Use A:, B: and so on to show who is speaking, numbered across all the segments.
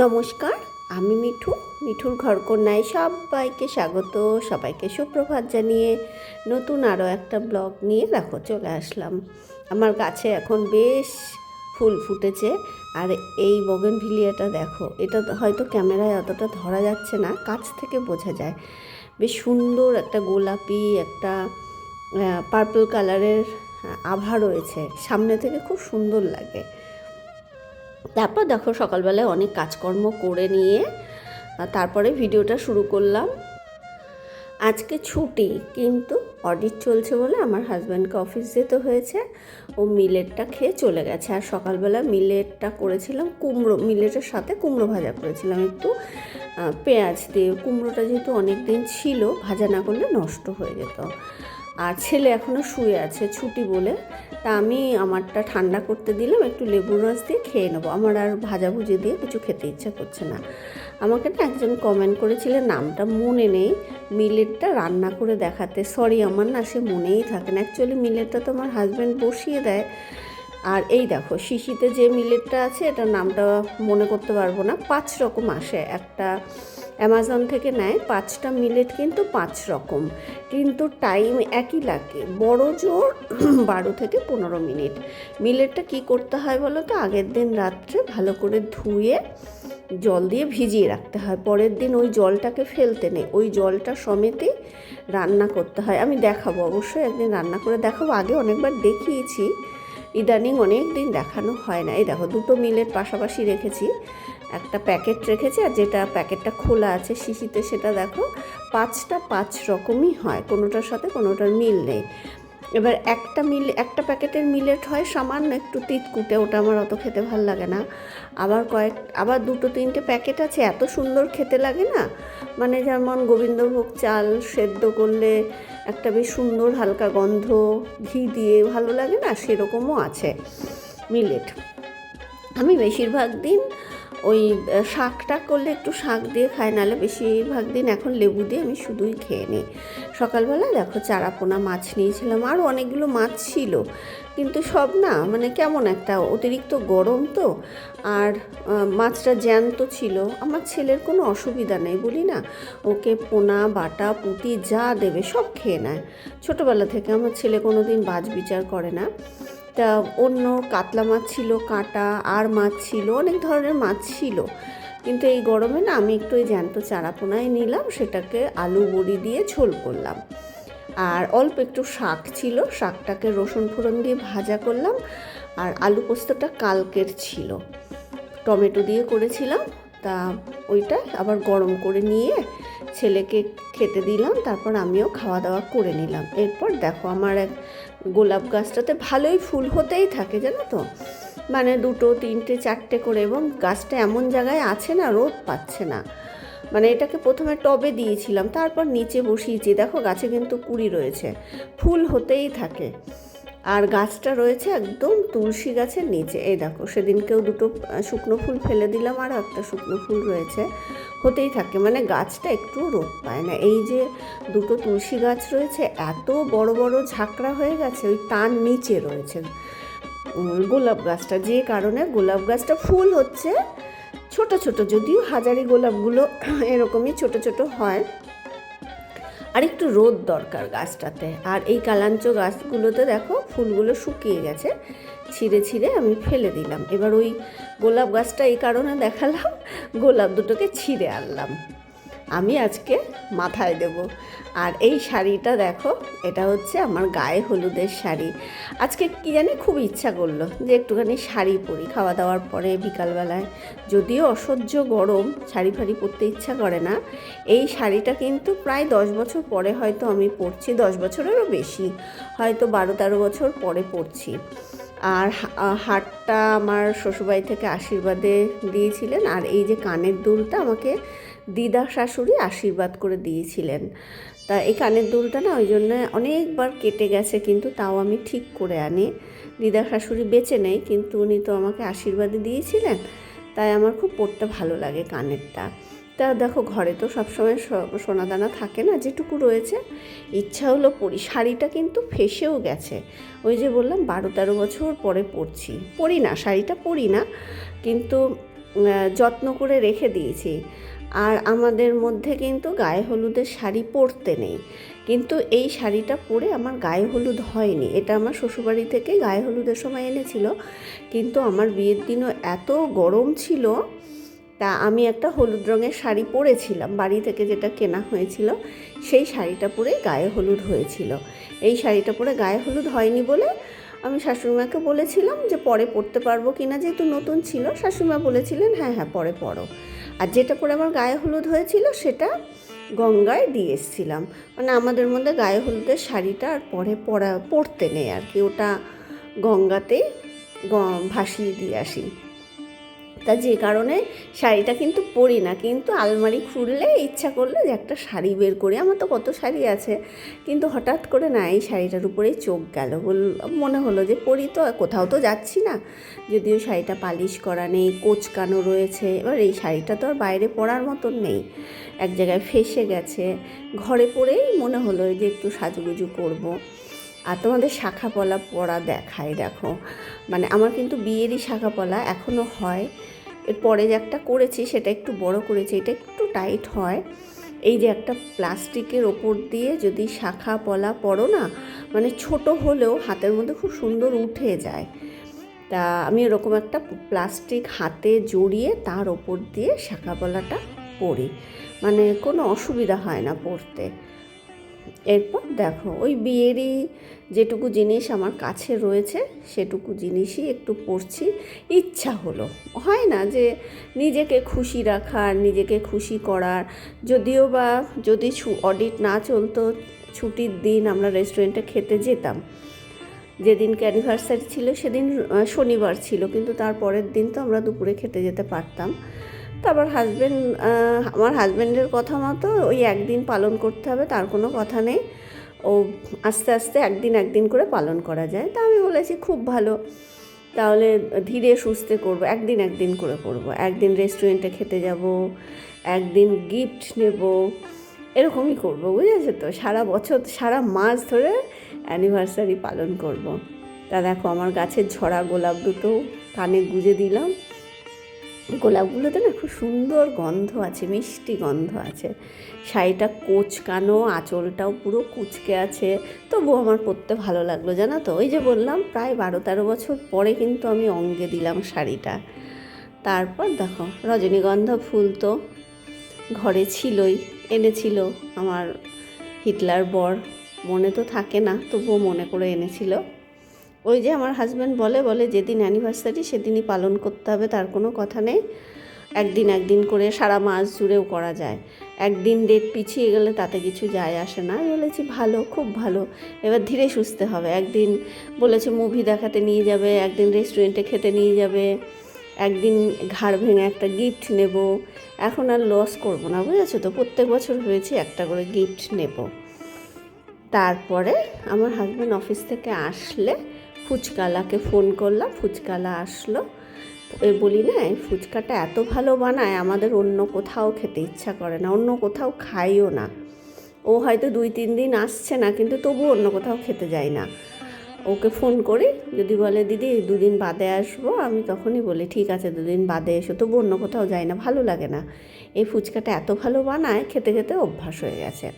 A: নমস্কার, আমি মিঠু, মিঠুর ঘরকন্যায় সবাইকে স্বাগত, সবাইকে সুপ্রভাত জানিয়ে নতুন আরও একটা ব্লগ নিয়ে দেখো চলে আসলাম। আমার গাছে এখন বেশ ফুল ফুটেছে আর এই বগেনভিলিয়াটা দেখো, এটা হয়তো ক্যামেরায় অতটা ধরা যাচ্ছে না, কাছ থেকে বোঝা যায়। বেশ সুন্দর একটা গোলাপি, একটা পার্পল কালারের আভা রয়েছে, সামনে থেকে খুব সুন্দর লাগে। তারপর দেখো সকালবেলায় অনেক কাজকর্ম করে নিয়ে তারপরে ভিডিওটা শুরু করলাম। আজকে ছুটি, কিন্তু অডিট চলছে বলে আমার হাজব্যান্ডকে অফিস যেতে হয়েছে। ও মিলেটটা খেয়ে চলে গেছে। আর সকালবেলা মিলেটটা করেছিলাম কুমড়ো মিলেটের সাথে কুমড়ো ভাজা করেছিলাম। একটু পেঁয়াজ দিয়ে। কুমড়োটা যেহেতু অনেক দিন ছিল, ভাজা না করলে নষ্ট হয়ে যেত। আর ছেলে এখনও শুয়ে আছে ছুটি বলে, তা আমি আমারটা ঠান্ডা করতে দিলাম, একটু লেবুর রস দিয়ে খেয়ে নেব। আমার আর ভাজাভুজি দিয়ে কিছু খেতে ইচ্ছা করছে না। আমাকে না একজন কমেন্ট করেছিলেন নামটা মনে নেই মিলেটটা রান্না করে দেখাতে। সরি আমার না সে মনেই থাকে না। অ্যাকচুয়ালি মিলেটটা তো আমার হাজব্যান্ড বসিয়ে দেয়। আর এই দেখো, শিশিতে যে মিলেটটা আছে, এটার নামটা মনে করতে পারব না। পাঁচ রকম আসে। একটা অ্যামাজন থেকে নেয় পাঁচটা মিলেট কিন্তু পাঁচ রকম। কিন্তু টাইম একই লাগে, বড় জোর বারো থেকে পনেরো মিনিট। মিলেটটা কি করতে হয় বলো তো? আগের দিন রাত্রে ভালো করে ধুয়ে, জল দিয়ে ভিজিয়ে রাখতে হয়। পরের দিন ওই জলটাকে ফেলতে নেই। ওই জলটা সমেতেই রান্না করতে হয়। আমি দেখাবো, অবশ্যই একদিন রান্না করে দেখাবো। আগে অনেকবার দেখিয়েছি। ইদানিং অনেক দিন দেখানো হয় না। এই দেখো, দুটো মিলের পাশাপাশি রেখেছি। একটা প্যাকেট রেখেছি আর যেটা প্যাকেটটা খোলা আছে শিশিতে, সেটা দেখো পাঁচটা পাঁচ রকমই হয়, কোনোটার সাথে কোনোটার মিল নেই। এবার একটা মিল, একটা প্যাকেটের মিলেট হয় সামান্য একটু তিতকুটে ওটা আমার অত খেতে ভালো লাগে না। আবার কয়েক, আবার দুটো তিনটে প্যাকেট আছে, এত সুন্দর খেতে লাগে না। মানে যেমন গোবিন্দভোগ চাল সেদ্ধ করলে একটা বেশ সুন্দর হালকা গন্ধ, ঘি দিয়ে ভালো লাগে না, সেরকমও আছে মিলেট। আমি বেশিরভাগ দিন ওই শাকটা করলে একটু শাক দিয়ে খাই নাহলে বেশিরভাগ দিন এখন লেবু দিয়ে আমি শুধুই খেয়ে নিই। সকালবেলা দেখো চারাপোনা মাছ নিয়েছিলাম আরও অনেকগুলো মাছ ছিল। কিন্তু সব না মানে কেমন একটা, অতিরিক্ত গরম তো, আর মাছটা জ্যান্ত ছিল। আমার ছেলের কোনো অসুবিধা নেই, বলি না, ওকে পোনা, বাটা, পুঁতি যা দেবে সব খেয়ে নেয়। ছোটোবেলা থেকে আমার ছেলে কোনো দিন বাজ বিচার করে না। তা অন্য কাতলা মাছ ছিল, কাঁটা, আর মাছ ছিল, অনেক ধরনের মাছ ছিল। কিন্তু এই গরমে না আমি একটু ওই জ্যান্ত চারাপোনায় নিলাম, সেটাকে আলু বড়ি দিয়ে ঝোল করলাম। আর অল্প একটু শাক ছিল, শাকটাকে রসুন ফোড়ন দিয়ে ভাজা করলাম, আর আলু পোস্তটা কালকের ছিল। টমেটো দিয়ে করেছিলাম, তা ওইটা আবার গরম করে নিয়ে ছেলেকে খেতে দিলাম, তারপর আমিও খাওয়া দাওয়া করে নিলাম। এরপর দেখো আমার এক গোলাপ গাছটাতে ভালোই ফুল হতেই থাকে, জানো তো? মানে দুটো, তিনটে, চারটে করে এবং গাছটা এমন জায়গায় আছে না, রোদ পাচ্ছে না। মানে এটাকে প্রথমে টবে দিয়েছিলাম, তারপর নিচে বসিয়েছি। দেখো, গাছে কিন্তু কুড়ি রয়েছে, ফুল হতেই থাকে। আর গাছটা রয়েছে একদম তুলসী গাছের নিচে। এই দেখো, সেদিনকেও দুটো শুকনো ফুল ফেলে দিলাম আর একটা শুকনো ফুল রয়েছে। হতেই থাকে। মানে গাছটা একটু রোদ পায় না। এই যে দুটো তুলসী গাছ রয়েছে, এত বড় বড় ঝাঁকড়া হয়ে গেছে, ওই তার নিচে রয়েছে। গোলাপ গাছটা, যে কারণে গোলাপ গাছটা ফুল হচ্ছে ছোট ছোট, যদিও হাজারি গোলাপগুলো এরকমই ছোট ছোট হয়। আর একটু রোদ দরকার গাছটাতে। আর এই কালাঞ্চ গাছগুলোতে দেখো ফুলগুলো শুকিয়ে গেছে। ছিঁড়ে ছিঁড়ে আমি ফেলে দিলাম। এবার ওই গোলাপ গাছটা এই কারণে দেখালাম, গোলাপ দুটোকে ছিঁড়ে আনলাম। আমি আজকে মাথায় দেব। আর এই শাড়িটা দেখো, এটা হচ্ছে আমার গায়ে হলুদের শাড়ি। আজকে কি জানি খুব ইচ্ছা করল যে একটুখানি শাড়ি পরি। খাওয়া দাওয়ার পরে বিকালবেলায়, যদিও অসহ্য গরম, শাড়ি ফাড়ি পরতে ইচ্ছা করে না। এই শাড়িটা কিন্তু প্রায় দশ বছর পরে হয়তো আমি পরছি, দশ বছরেরও বেশি। হয়তো বারো তেরো বছর পরে পরছি। আর হা- আহ, হারটা আমার শ্বশুরবাড়ি থেকে আশীর্বাদে দিয়েছিলেন। আর এই যে কানের দুলটা আমাকে দিদা শাশুড়ি আশীর্বাদ করে দিয়েছিলেন। তা এই কানের দুলটা না ওই জন্য অনেকবার কেটে গেছে কিন্তু তাও আমি ঠিক করে আনি। দিদা শাশুড়ি বেঁচে নেই কিন্তু উনি তো আমাকে আশীর্বাদে দিয়েছিলেন। তাই আমার খুব পরতে ভালো লাগে কানেরটা। তা দেখো, ঘরে তো সবসময় সোনাদানা থাকে না, যেটুকু রয়েছে। ইচ্ছা হলো পরি, শাড়িটা কিন্তু ফেসেও গেছে। ওই যে বললাম বারো তেরো বছর পরে পরছি। পরি না, শাড়িটা পরি না, কিন্তু যত্ন করে রেখে দিয়েছি। আর আমাদের মধ্যে কিন্তু গায়ে হলুদের শাড়ি পরতে নেই। কিন্তু এই শাড়িটা পরে আমার গায়ে হলুদ হয়নি। এটা আমার শ্বশুরবাড়ি থেকে গায়ে হলুদের সময় এনেছিল। কিন্তু আমার বিয়ের দিনও এত গরম ছিল তা আমি একটা হলুদ রঙের শাড়ি পরেছিলাম। বাড়ি থেকে যেটা কেনা হয়েছিল, সেই শাড়িটা পরে গায়ে হলুদ হয়েছিল। এই শাড়িটা পরে গায়ে হলুদ হয়নি বলে আমি শাশুড়িমাকে বলেছিলাম যে পরে পরতে পারব কি না যেহেতু নতুন ছিল, শাশুড়িমা বলেছিলেন হ্যাঁ হ্যাঁ পরে পরো। আর যেটা পরে আমার গায়ে হলুদ হয়েছিল, সেটা গঙ্গায় দিয়ে এসেছিলাম। মানে আমাদের মধ্যে গায়ে হলুদের শাড়িটা আর পরে পরা, পরতে নেই আর কি। ওটা গঙ্গাতে ভাসিয়ে দিয়ে আসি। তা যে কারণে শাড়িটা কিন্তু পরি না। কিন্তু আলমারি খুললে ইচ্ছা করলে যে একটা শাড়ি বের করি। আমার তো কত শাড়ি আছে। কিন্তু হঠাৎ করে না এই শাড়িটার উপরেই চোখ গেল। মনে হলো যে পরি তো, কোথাও তো যাচ্ছি না। যদিও শাড়িটা পালিশ করা নেই, কোচকানো রয়েছে। এবার এই শাড়িটা তো আর বাইরে পরার মতন নেই। এক জায়গায় ফেসে গেছে। ঘরে পরেই মনে হলো যে একটু সাজুগুজু করব। আর তোমাদের শাখা পলা পরা দেখায় দেখো। মানে আমার কিন্তু বিয়েরই শাখা পলা এখনও হয় এরপরে যে একটা করেছি, সেটা একটু বড় করেছি, এটা একটু টাইট হয়। এই যে একটা প্লাস্টিকের ওপর দিয়ে যদি শাখা পলা পড়ো না মানে ছোট হলেও হাতের মধ্যে খুব সুন্দর উঠে যায়। তা আমি এরকম একটা প্লাস্টিক হাতে জড়িয়ে তার ওপর দিয়ে শাখা পলাটা পরি। মানে কোনো অসুবিধা হয় না পরতে এরপর দেখো, ওই বিয়েরই যেটুকু জিনিস আমার কাছে রয়েছে, সেটুকু জিনিসই একটু পড়ছি। ইচ্ছা হলো, হয় না যে নিজেকে খুশি রাখার, নিজেকে খুশি করার। যদিও বা যদি অডিট না চলতো, ছুটির দিন আমরা রেস্টুরেন্টে খেতে যেতাম। যেদিনকে অ্যানিভার্সারি ছিল, সেদিন শনিবার ছিল, কিন্তু তার পরের দিন তো আমরা দুপুরে খেতে যেতে পারতাম। তো আবার হাজব্যান্ড আমার হাজব্যান্ডের কথা মতো ওই একদিন পালন করতে হবে, তার কোনো কথা নেই। ও আস্তে আস্তে একদিন একদিন করে পালন করা যায়। তা আমি বলেছি, খুব ভালো। তাহলে ধীরে সুস্থে করব, একদিন একদিন করে করব। একদিন রেস্টুরেন্টে খেতে যাব, একদিন গিফট নেব, এরকমই করব, বুঝেছ তো? সারা বছর, সারা মাস ধরে অ্যানিভার্সারি পালন করব। তা দেখো, আমার গাছের ঝরা গোলাপ দুটো কানে গুজে দিলাম। গোলাপগুলোতে না খুব সুন্দর গন্ধ আছে, মিষ্টি গন্ধ আছে। শাড়িটা কোচকানো, আঁচলটাও পুরো কুচকে আছে। তবুও আমার পরতে ভালো লাগল, জানো তো? ওই যে বললাম, প্রায় বারো তেরো বছর পরে কিন্তু আমি অঙ্গে দিলাম শাড়িটা। তারপর দেখো, রজনীগন্ধা ফুল তো ঘরে ছিলই, এনেছিল আমার হিটলার বর। মনে তো থাকে না, তবুও মনে করে এনেছিল। ওই যে আমার হাজব্যান্ড বলে বলে যেদিন অ্যানিভার্সারি সেদিনই পালন করতে হবে, তার কোনো কথা নেই। একদিন একদিন করে সারা মাস জুড়েও করা যায়। একদিন ডেট পিছিয়ে গেলে তাতে কিছু যায় আসে না। বলেছি, ভালো, খুব ভালো। এবার ধীরে সুস্থে হবে। একদিন বলেছে মুভি দেখাতে নিয়ে যাবে, একদিন রেস্টুরেন্টে খেতে নিয়ে যাবে, একদিন ঘাড় ভেঙে একটা গিফট নেব। এখন আর লস করব না, বুঝেছ তো? প্রত্যেক বছর হয়েছে একটা করে গিফট নেব। তারপরে আমার হাজব্যান্ড অফিস থেকে আসলে ফুচকালাকে ফোন করলাম, ফুচকালা আসলো। এ বলি, না, এই ফুচকাটা এত ভালো বানায়, আমাদের অন্য কোথাও খেতে ইচ্ছা করে না, অন্য কোথাও খাইও না। ও হয়তো দুই, তিন দিন আসছে না, কিন্তু তবু অন্য কোথাও খেতে যায় না। ওকে ফোন করি, যদি বলে, দিদি, দুদিন বাদে আসব। আমি তখনই বলি, ঠিক আছে, দুদিন বাদে এসো তবু অন্য কোথাও যায় না, ভালো লাগে না। এই ফুচকাটা এত ভালো বানায়, খেতে খেতে অভ্যাস হয়ে গেছে।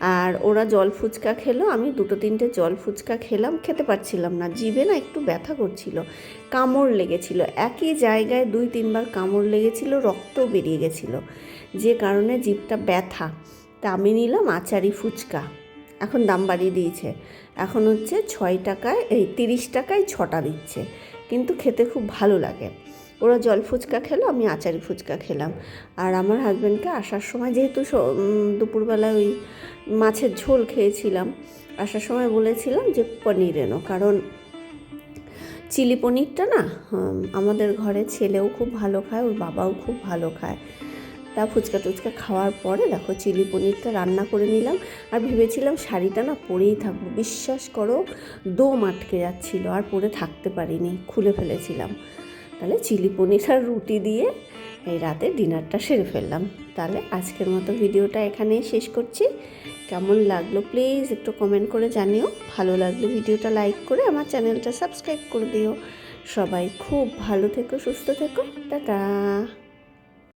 A: আর ওরা জল ফুচকা খেলো, আমি দুটো তিনটে জল ফুচকা খেলাম, খেতে পারছিলাম না। জিভে না একটু ব্যথা করছিল, কামড় লেগেছিল। একই জায়গায় দুই তিনবার কামড় লেগেছিল, রক্ত বেরিয়ে গেছিল। যে কারণে জিভটা ব্যথা। তা আমি নিলাম আচারি ফুচকা। এখন দাম বাড়িয়ে দিয়েছে। এখন হচ্ছে ছয় টাকায়, এই তিরিশ টাকায় ছটা দিচ্ছে। কিন্তু খেতে খুব ভালো লাগে। ওরা জল ফুচকা খেলো, আমি আচারি ফুচকা খেলাম। আর আমার হাজব্যান্ডকে আসার সময় যেহেতু দুপুরবেলা ওই মাছের ঝোল খেয়েছিলাম, আসার সময় বলেছিলাম যে পনির এনো। কারণ চিলি পনিরটা না আমাদের ঘরে ছেলেও খুব ভালো খায়, ওর বাবাও খুব ভালো খায়। তা ফুচকা টুচকা খাওয়ার পরে দেখো চিলি পনিরটা রান্না করে নিলাম, আর ভেবেছিলাম শাড়িটা না পরেই থাকব। বিশ্বাস করো, দম আটকে যাচ্ছিল, আর পরে থাকতে পারিনি, খুলে ফেলেছিলাম। তাহলে চিলি পনির আর রুটি দিয়ে এই রাতে ডিনারটা সেরে ফেললাম। তাহলে আজকের মতো ভিডিওটা এখানেই শেষ করছি। কেমন লাগল প্লিজ একটু কমেন্ট করে জানিও। ভালো লাগল ভিডিওটা লাইক করে আমার চ্যানেলটা সাবস্ক্রাইব করে দিও। সবাই খুব ভালো থেকো, সুস্থ থেকো। টাটা!